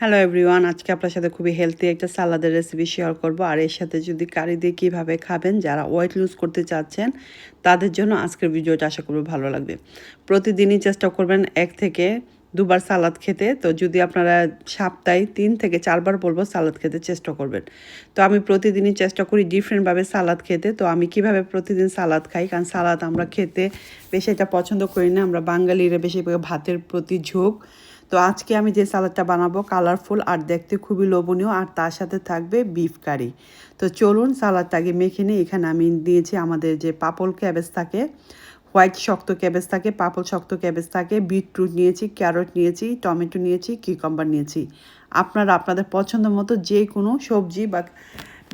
Hello everyone আজকে আপনার সাথে খুবই হেলদি একটা সালাদের রেসিপি শেয়ার করব। আর এর সাথে যদি কারি দিয়ে কীভাবে খাবেন, যারা ওয়েট লুজ করতে চাচ্ছেন, তাদের জন্য আজকের ভিডিওটা আশা করব ভালো লাগবে। প্রতিদিনই চেষ্টা করবেন এক থেকে দুবার সালাদ খেতে। তো যদি আপনারা সপ্তাহে তিন থেকে চারবার বলব সালাদ খেতে চেষ্টা করবেন। তো আমি প্রতিদিনই চেষ্টা করি ডিফারেন্টভাবে সালাদ খেতে। তো আমি কীভাবে প্রতিদিন সালাদ খাই? কারণ সালাদ আমরা খেতে বেশি এটা পছন্দ করি না। আমরা বাঙালিরা বেশি ভাতের প্রতি ঝোঁক। তো আজকে আমি যে সালাদটা বানাবো কালারফুল আর দেখতে খুবই লোভনীয় আর তার সাথে থাকবে বিফ কারি তো চলুন সালাদটা আগে মেখে নিই। এখানে আমি দিয়েছি আমাদের যে পাপল ক্যাবেজ থাকে হোয়াইট শক্ত ক্যাবেজ থাকে, পাপল শক্ত ক্যাবেজ থাকে বিটরুট নিয়েছি ক্যারট নিয়েছি টমেটো নিয়েছি কিকম্বার নিয়েছি। আপনারা আপনাদের পছন্দ মতো যে কোনো সবজি বা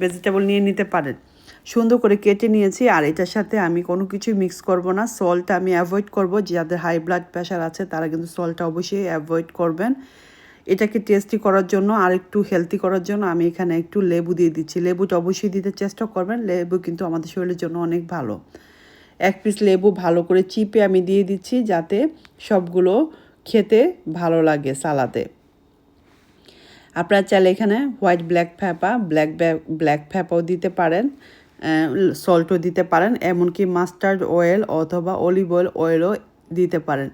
ভেজিটেবল নিয়ে নিতে পারেন। সুন্দর করে কেটে নিয়েছি আর এটার সাথে আমি কোনো কিছু মিক্স করব না। সল্টটা আমি অ্যাভয়েড করব। যাদের হাই ব্লাড প্রেশার আছে, তারা কিন্তু সল্টটা অবশ্যই অ্যাভয়েড করবেন। এটাকে টেস্টি করার জন্য আর একটু হেলদি করার জন্য আমি এখানে একটু লেবু দিয়ে দিচ্ছি। লেবুটা অবশ্যই দিতে চেষ্টা করবেন। লেবু কিন্তু আমাদের শরীরের জন্য অনেক ভালো। এক পিস লেবু ভালো করে চিপে আমি দিয়ে দিচ্ছি যাতে সবগুলো খেতে ভালো লাগে সালাদে। আপনারা চাইলে এখানে white black pepper black black ফ্যাপাও দিতে পারেন। সল্টও দিতে পারেন, এমনকি মাস্টার্ড অয়েল অথবা অলিভ অয়েল অয়েলও দিতে পারেন।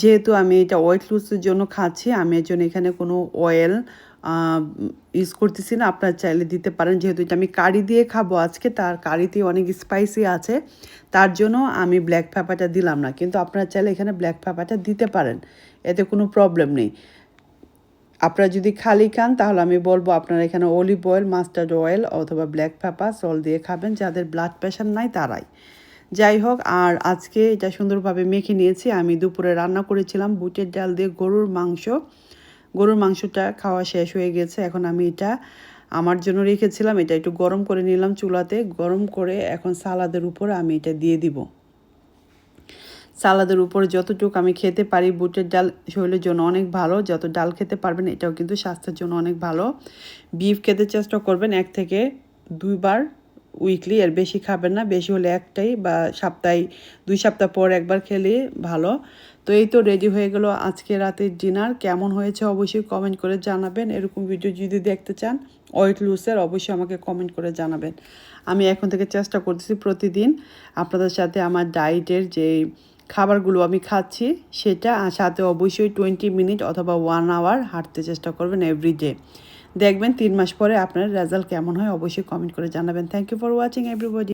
যেহেতু আমি এটা ওয়েট লুজের জন্য খাচ্ছি, আমি এর জন্য এখানে কোনো অয়েল ইউজ করতেছি না। আপনারা চাইলে দিতে পারেন, যেহেতু এটা আমি কারি দিয়ে খাব আজকে, তার কারিতে অনেক স্পাইসি আছে। তার জন্য আমি ব্ল্যাক পেপারটা দিলাম না, কিন্তু আপনারা চাইলে এখানে ব্ল্যাক পেপারটা দিতে পারেন, এতে কোনো প্রবলেম নেই। আপনারা যদি খালি খান, তাহলে আমি বলব আপনারা এখানে অলিভ অয়েল মাস্টার্ড অয়েল অথবা ব্ল্যাক পেপার সল দিয়ে খাবেন, যাদের ব্লাড প্রেশার নাই তারাই। যাই হোক, আর আজকে এটা সুন্দরভাবে মেখে নিয়েছি। আমি দুপুরে রান্না করেছিলাম বুটের ডাল দিয়ে গরুর মাংস। গরুর মাংসটা খাওয়া শেষ হয়ে গেছে। এখন আমি এটা আমার জন্য রেখেছিলাম। এটা একটু গরম করে নিলাম চুলাতে। গরম করে এখন সালাদের উপরে আমি এটা দিয়ে দিব। সালাদের উপর যতটুকু আমি খেতে পারি, বুটের ডাল শরীরের জন্য অনেক ভালো। যত ডাল খেতে পারবেন, এটাও কিন্তু স্বাস্থ্যের জন্য অনেক ভালো। বিফ খেতে চেষ্টা করবেন এক থেকে দুইবার উইকলি, এর বেশি খাবেন না। বেশি হলে একটাই বা সপ্তাহে দুই সপ্তাহ পর একবার খেলে ভালো। তো এই তো রেডি হয়ে গেল আজকে রাতের ডিনার। কেমন হয়েছে অবশ্যই কমেন্ট করে জানাবেন। এরকম ভিডিও যদি দেখতে চান, ওয়েট লুসের, অবশ্যই আমাকে কমেন্ট করে জানাবেন। আমি এখন থেকে চেষ্টা করতেছি প্রতিদিন। আপনাদের সাথে আমার ডায়েটের যে খাবারগুলো আমি খাচ্ছি, সেটা সাথে অবশ্যই টোয়েন্টি মিনিট অথবা ওয়ান আওয়ার হাঁটতে চেষ্টা করবেন এভরিডে দেখবেন তিন মাস পরে আপনার রেজাল্ট কেমন হয়, অবশ্যই কমেন্ট করে জানাবেন। Thank you for watching everybody